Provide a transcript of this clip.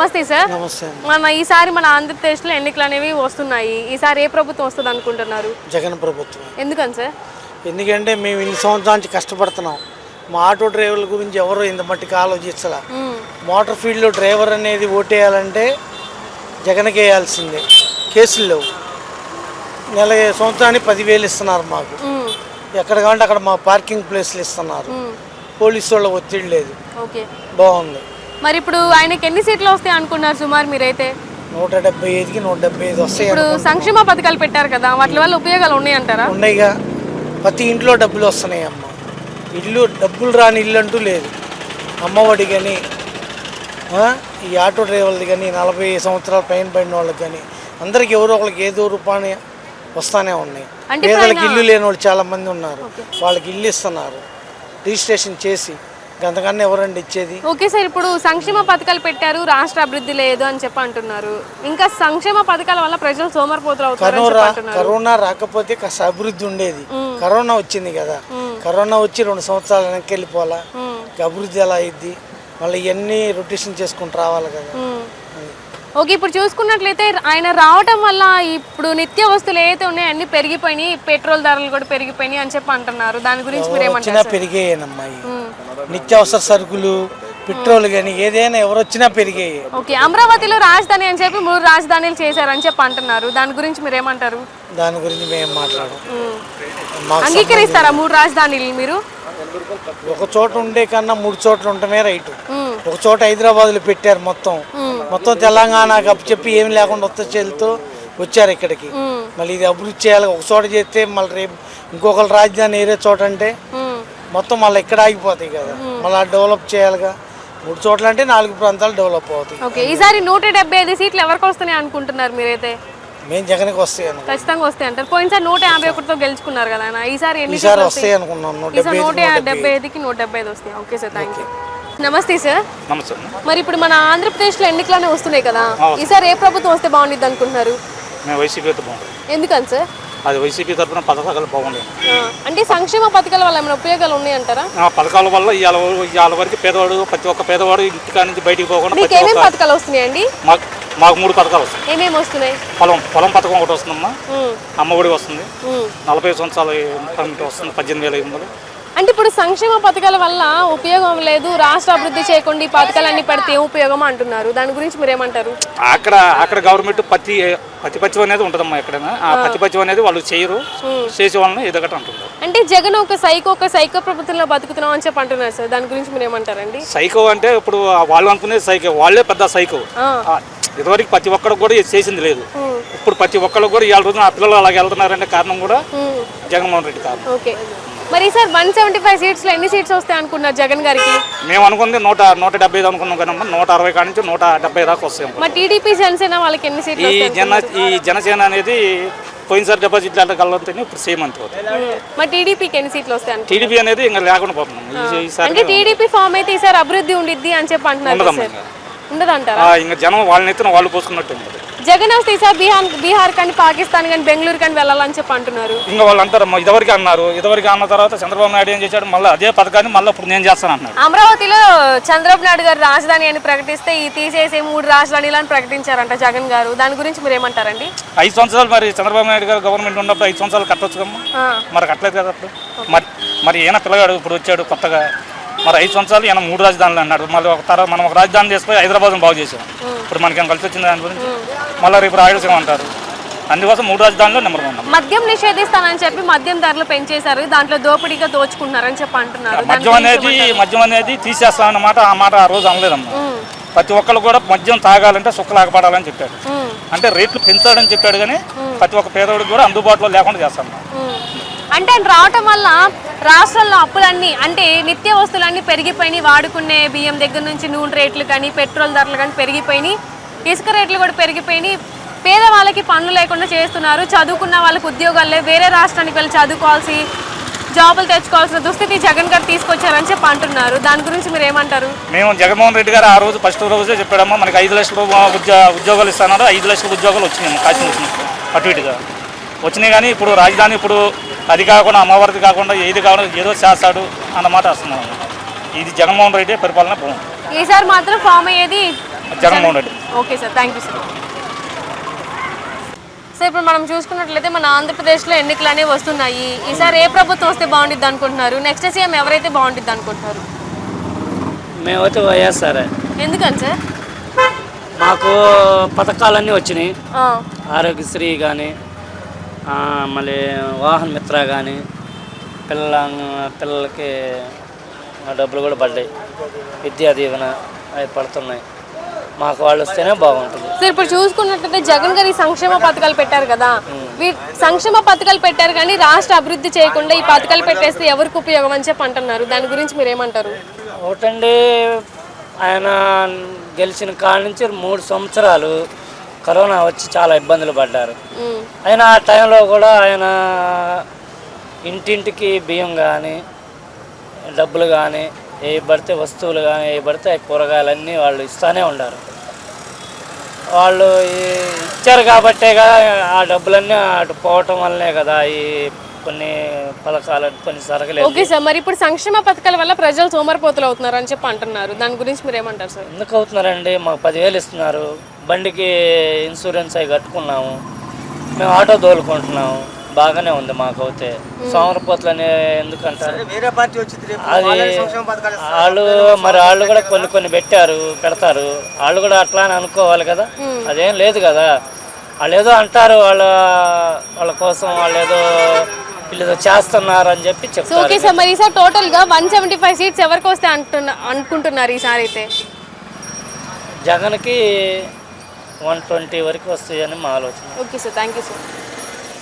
నమస్తే సార్. నమస్తే. మన ఈసారి మన ఆంధ్రప్రదేశ్లో ఎన్నికలు అనేవి వస్తున్నాయి. ఈసారి ఏ ప్రభుత్వం వస్తుంది అనుకుంటున్నారు? జగన్ ప్రభుత్వం. ఎందుకని సార్? ఎందుకంటే మేము ఇన్ని సంవత్సరాల నుంచి కష్టపడుతున్నాం. మా ఆటో డ్రైవర్ల గురించి ఎవరు ఇంత మట్టికి ఆలోచించలా. మోటార్ ఫీల్డ్లో డ్రైవర్ అనేది ఓటేయాలంటే జగన్కి వేయాల్సిందే. కేసులు లేవు. నెల సంవత్సరానికి పదివేలు ఇస్తున్నారు మాకు. ఎక్కడ కావాలంటే అక్కడ మా పార్కింగ్ ప్లేస్లు ఇస్తున్నారు. పోలీసు వాళ్ళ ఒత్తిడి లేదు. ఓకే. బాగుంది. మరి ఇప్పుడు ఆయనకి ఎన్ని సీట్లు వస్తాయి అనుకున్నారు సుమారు మీరైతే? నూట డెబ్బై ఐదుకి నూట డెబ్బై ఐదు వస్తాయి ఇప్పుడు సంక్షేమ పథకాలు పెట్టారు కదా వాటి వల్ల ఉపయోగాలు ఉన్నాయి అంటారా ఉన్నాయిగా. ప్రతి ఇంట్లో డబ్బులు వస్తున్నాయి అమ్మ ఇల్లు డబ్బులు రాని ఇల్లు అంటూ లేదు. అమ్మఒడి కానీ ఈ ఆటో డ్రైవర్లది కానీ నలభై సంవత్సరాల పైన పడిన వాళ్ళకి కానీ అందరికి ఎవరో ఒకరికి ఏదో రూపాన్ని వస్తానే ఉన్నాయి. పేదలకు ఇల్లు లేని వాళ్ళు చాలా మంది ఉన్నారు. వాళ్ళకి ఇల్లు ఇస్తున్నారు. రిజిస్ట్రేషన్ చేసి అంతకన్నా ఎవరండి ఇచ్చేది? ఓకే సార్ ఇప్పుడు సంక్షేమ పథకాలు పెట్టారు రాష్ట్ర అభివృద్ధి లేదు అని చెప్పి అంటున్నారు. ఇంకా సంక్షేమ పథకాల వల్ల ప్రజలు సోమరిపోతులు కరోనా కరోనా రాకపోతే కాస్త అభివృద్ధి ఉండేది. కరోనా వచ్చింది కదా. కరోనా వచ్చి రెండు సంవత్సరాలు వెనక్కి వెళ్ళిపోవాలా? అభివృద్ధి ఎలా అయింది మళ్ళీ ఇవన్నీ రొటేషన్ చేసుకుంటూ రావాలి కదా. ఓకే ఇప్పుడు చూసుకున్నట్లయితే ఆయన రావటం వల్ల ఇప్పుడు నిత్య వస్తువులు ఏదైతే ఉన్నాయో అన్ని పెరిగిపోయినాయి పెట్రోల్ ధరలు కూడా పెరిగిపోయినాయి అని చెప్పి అంటున్నారు. దాని గురించి మీరు ఏమంటారు పెరిగాయేనమ్మా. నిత్యావసర సరుకులు పెట్రోల్ కానీ ఏదైనా ఎవరు వచ్చినా పెరిగాయి. ఓకే అమరావతిలో రాజధాని అని చెప్పి మూడు రాజధానులు చేశారని చెప్పి అంటున్నారు. దాని గురించి మీరు ఏమంటారు దాని గురించి మేము. మాట్లాడం అంగీకరిస్తారా మూడు రాజధానులు మీరు? ఒక చోట ఉండే కన్నా మూడు చోట్ల ఉండటమే రైట్. ఒక చోట హైదరాబాద్లో పెట్టారు మొత్తం. మొత్తం తెలంగాణకు అప్పు చెప్పి ఏమి లేకుండా వస్త చేలుతో వచ్చారు ఇక్కడికి. మళ్ళీ ఇది అభివృద్ధి చేయాలి ఒక చోట చేస్తే మళ్ళీ రేపు ఇంకొకరు రాజధాని ఏరే చోట అంటే. మొత్తం మళ్ళీ ఇక్కడ ఆగిపోతాయి కదా. మళ్ళీ డెవలప్ చేయాలిగా. మూడు చోట్ల అంటే నాలుగు ప్రాంతాలు డెవలప్ అవుతాయి. ఓకే ఈసారి నూట డెబ్బై ఐదు సీట్లు ఎవరికి వస్తున్నాయి అనుకుంటున్నారు మీరైతే? మేము జగన్కి వస్తాయి ఖచ్చితంగా వస్తాయి అంటారు. పోయినసారి నూట యాభై ఒకటితో గెలుచుకున్నారు కదా. ఈసారి ఎన్ని ఈసారి వస్తాయి అనుకున్నాం నూట డెబ్బై ఐదుకి నూట డెబ్బై ఐదు. వస్తాయి. Okay sir thank you. నమస్తే సార్. నమస్తే. మరి ఇప్పుడు మన ఆంధ్రప్రదేశ్లో ఎన్నికలనే వస్తున్నాయి కదా ఈసారి ఏ ప్రభుత్వం వస్తే బాగుండిద్ది అనుకుంటున్నారు? మేము వైసీపీ అయితే బాగుంటుంది ఎందుకని సార్? అది వైసీపీ తరఫున పథకాలు బాగుండేవి. ఆ, అంటే సంక్షేమ పథకాల వల్ల ఏమైనా ఉపయోగాలు ఉన్నాయంటారా? ఆ పథకాల వల్ల ఇవాళ ఇవాళ వరకు పేదవాడు ప్రతి ఒక్క పేదవాడు ఇంటికా నుంచి బయటికి పోకుండా మీకు ఏమేమి పథకాలు వస్తున్నాయండి? మాకు మాకు మూడు పథకాలు వస్తాయి ఏమేమి వస్తున్నాయి? పొలం పొలం పథకం ఒకటి వస్తుందమ్మా. అమ్మఒడి వస్తుంది. నలభై సంవత్సరాల వస్తుంది పద్దెనిమిది వేల వందలు. అంటే ఇప్పుడు సంక్షేమ పథకాల వల్ల ఉపయోగం లేదు రాష్ట్ర అభివృద్ధి చేయకుండా ఈ పథకాలన్నీ పెడితే ఏం ఉపయోగం అంటున్నారు? దాని గురించి మీరు ఏమంటారు అక్కడ అక్కడ గవర్నమెంట్ పత్తి పతిపత్యం అనేది ఉంటుందమ్మా ఎక్కడైనా. ఆ పతిపత్యం అనేది వాళ్ళు చేయరు చేసే వాళ్ళని ఎదగట అంటున్నారు. అంటే జగన్ ఒక సైకో ఒక సైకో ప్రభుత్వంలో బతుకుతున్నాం అని చెప్పి అంటున్నారు సార్. దాని గురించి మీరు ఏమంటారండి సైకో అంటే ఇప్పుడు వాళ్ళు అనుకునేది సైకో వాళ్ళే పెద్ద సైకో. ఇదివరకు ప్రతి ఒక్కరికి కూడా చేసింది లేదు. ఇప్పుడు ప్రతి ఒక్కరికి కూడా ఇవాళ రోజున ఆ పిల్లలు అలాగే వెళ్తున్నారంటే కారణం కూడా. జగన్మోహన్ రెడ్డి కారణం. ఓకే. మరి సార్ వన్ సెవెంటీ ఫైవ్ సీట్స్లో ఎన్ని సీట్స్ వస్తాయి అనుకున్నారు జగన్ గారికి? మేము అనుకుంది నూట నూట డెబ్బై ఐదు అనుకున్నాం కానీ నూట అరవై కాడి నుంచి నూట డెబ్బై దాకా వస్తాయి మరి టీడీపీ జనసేన వాళ్ళకి ఎన్ని సీట్లు ఈ జన ఈ జనసేన అనేది పోయినసారి డిపాజిట్లు వెళ్ళగలంతో ఇప్పుడు సేమ్ అంతే మరి టీడీపీకి ఎన్ని సీట్లు వస్తాయి? టీడీపీ అనేది ఇంకా లేకుండా పోతున్నాం అంటే టీడీపీ ఫామ్ అయితే ఈసారి అభివృద్ధి ఉండిద్ది అని చెప్పి అంటున్నారు ఉండదంటారా? ఇంకా జనం వాళ్ళని ఎత్తున వాళ్ళు పోసుకున్నట్టు ఉంటుంది. జగన్ వస్తే ఈసారి బీహార్ బీహార్ కానీ పాకిస్తాన్ కానీ బెంగళూరు కానీ వెళ్ళాలని చెప్పి అంటున్నారు. ఇంకా వాళ్ళు అంటారమ్మా ఇదివరకు అన్నారు. ఇదివరకు అన్న తర్వాత చంద్రబాబు నాయుడు ఏం చేశాడు? మళ్ళీ అదే పథకాన్ని మళ్ళీ ఇప్పుడు నేను చేస్తాను అన్నాడు. అమరావతిలో చంద్రబాబు నాయుడు గారు రాజధాని అని ప్రకటిస్తే ఈ తీసేసి మూడు రాజధానిలు అని ప్రకటించారంట జగన్ గారు. దాని గురించి మీరు ఏమంటారండి? ఐదు సంవత్సరాలు మరి చంద్రబాబు నాయుడు గారు గవర్నమెంట్ ఉన్నప్పుడు ఐదు సంవత్సరాలు కట్టొచ్చు కమ్మా మరి కట్టలేదు కదా అప్పుడు? మరి మరి ఈయన పిల్లగాడు ఇప్పుడు వచ్చాడు కొత్తగా. మరి ఐదు సంవత్సరాలు ఈయన మూడు రాజధానులు అన్నాడు. మళ్ళీ ఒక తర్వాత మనం ఒక రాజధాని చేసిపోయి హైదరాబాద్ని బాగు చేసాం ఇప్పుడు మనకేం కలిసి వచ్చింది దాని గురించి? మళ్ళీ రేపు రాయలసీమ అంటారు. అందుకోసం మూడు రాజధానిలో నెంబర్ వన్. మద్యం నిషేధిస్తానని చెప్పి మద్యం ధరలు పెంచేశారు. దాంట్లో దోపిడీగా దోచుకుంటున్నారని చెప్పి అంటున్నారు. మద్యం అనేది? మద్యం అనేది తీసేస్తామన్నమాట ఆ మాట ఆ రోజు అనలేదమ్మా. ప్రతి ఒక్కరు కూడా మద్యం తాగాలంటే సుక్కలాగపడాలని చెప్పాడు అంటే రేట్లు పెంచాడని చెప్పాడు కానీ ప్రతి ఒక్క పేదవాడికి కూడా అందుబాటులో లేకుండా చేస్తాం. అంటే రావటం వల్ల రాష్ట్రంలో అప్పులన్నీ అంటే నిత్య వస్తువులన్నీ పెరిగిపోయినాయి. వాడుకునే బియ్యం దగ్గర నుంచి నూనె రేట్లు కానీ పెట్రోల్ ధరలు కానీ పెరిగిపోయినాయి. ఇసుక రేట్లు కూడా పెరిగిపోయినాయి. పేదవాళ్ళకి పనులు లేకుండా చేస్తున్నారు. చదువుకున్న వాళ్ళకి ఉద్యోగాలు వేరే రాష్ట్రానికి వెళ్ళి చదువుకోవాల్సి జాబులు తెచ్చుకోవాల్సిన దుస్థితి జగన్ గారు తీసుకొచ్చారని చెప్పి అంటున్నారు. దాని గురించి మీరు ఏమంటారు? మేము జగన్మోహన్ రెడ్డి గారు ఆ రోజు ఫస్ట్ రోజే చెప్పాడమ్మా మనకి ఐదు లక్షల ఉద్యోగాలు ఇస్తున్నారు ఐదు లక్షల ఉద్యోగాలు వచ్చినాయి కాశీ అటు ఇటుగా. వచ్చినాయి కానీ ఇప్పుడు రాజధాని ఇప్పుడు అది కాకుండా అమ్మవారిది కాకుండా ఏది కాకుండా ఏదో చేస్తాడు అన్నమాట వస్తున్నాం ఇది జగన్మోహన్ రెడ్డి పరిపాలన బాగుంది ఈసారి మాత్రం ఫామ్ అయ్యేది? Jaganmohan Reddy. Okay sir thank you sir. Sir ఇప్పుడు మనం చూసుకున్నట్లయితే మన ఆంధ్రప్రదేశ్లో ఎన్నికలు అనేవి వస్తున్నాయి. ఈసారి ఏ ప్రభుత్వం వస్తే బాగుంటుంది అనుకుంటున్నారు? నెక్స్ట్ సీఎం ఎవరైతే బాగుంటుంది అనుకుంటున్నారు? మేమైతే వైఎస్ఆర్ ఎందుకని సార్? మాకు పథకాలన్నీ వచ్చినాయి. ఆ, ఆరోగ్యశ్రీ కానీ మళ్ళీ వాహన మిత్ర కానీ పిల్లల పిల్లలకి డబ్బులు కూడా పడ్డాయి. విద్యా దీవెన అవి పడుతున్నాయి. మాకు వాళ్ళు వస్తేనే బాగుంటుంది. సార్ ఇప్పుడు చూసుకున్నట్లయితే జగన్ గారి సంక్షేమ పథకాలు పెట్టారు కదా. సంక్షేమ పథకాలు పెట్టారు కానీ రాష్ట్ర అభివృద్ధి చేయకుండా ఈ పథకాలు పెట్టేస్తే ఎవరికి ఉపయోగం అని చెప్పి అంటున్నారు. దాని గురించి మీరు ఏమంటారు? ఒకటండి ఆయన గెలిచిన కాడ నుంచి మూడు సంవత్సరాలు కరోనా వచ్చి చాలా ఇబ్బందులు పడ్డారు. అయినా ఆ టైంలో కూడా ఆయన ఇంటింటికి బియ్యం కానీ డబ్బులు కానీ ఏ పడితే వస్తువులు కానీ ఏ పడితే కూరగాయలన్నీ వాళ్ళు ఇస్తానే ఉన్నారు వాళ్ళు ఇచ్చారు కాబట్టే కదా ఆ డబ్బులన్నీ అటు పోవటం వల్లనే కదా ఈ కొన్ని పథకాలు కొన్ని సరకలేదు ఓకే సార్ మరి ఇప్పుడు సంక్షేమ పథకాల వల్ల ప్రజలు సోమరిపోతులు అవుతున్నారు అని చెప్పి అంటున్నారు. దాని గురించి మీరు ఏమంటారు సార్? ఎందుకు అవుతున్నారండి? మాకు పదివేలు ఇస్తున్నారు. బండికి ఇన్సూరెన్స్ అవి కట్టుకున్నాము. మేము ఆటో తోలుకుంటున్నాము. బాగానే ఉంది మాకు అయితే. సోమరపోతులు అనే ఎందుకంటారు వేరే పార్టీ వచ్చింది రేపు. అది వాళ్ళు మరి వాళ్ళు కూడా కొన్ని కొన్ని పెట్టారు పెడతారు. వాళ్ళు కూడా అట్లా అని అనుకోవాలి కదా. అదేం లేదు కదా. వాళ్ళు ఏదో అంటారు వాళ్ళ వాళ్ళ కోసం వాళ్ళు ఏదో వీళ్ళు ఏదో చేస్తున్నారు అని చెప్పి చెప్తారు. ఓకే సార్ మరి ఈసారి టోటల్గా వన్ సెవెంటీ ఫైవ్ సీట్స్ ఎవరికి వస్తే అంటున్నా అనుకుంటున్నారు ఈసారి అయితే? జగన్కి వన్ ట్వంటీ వరకు వస్తాయని మా ఆలోచన. Okay sir thank you sir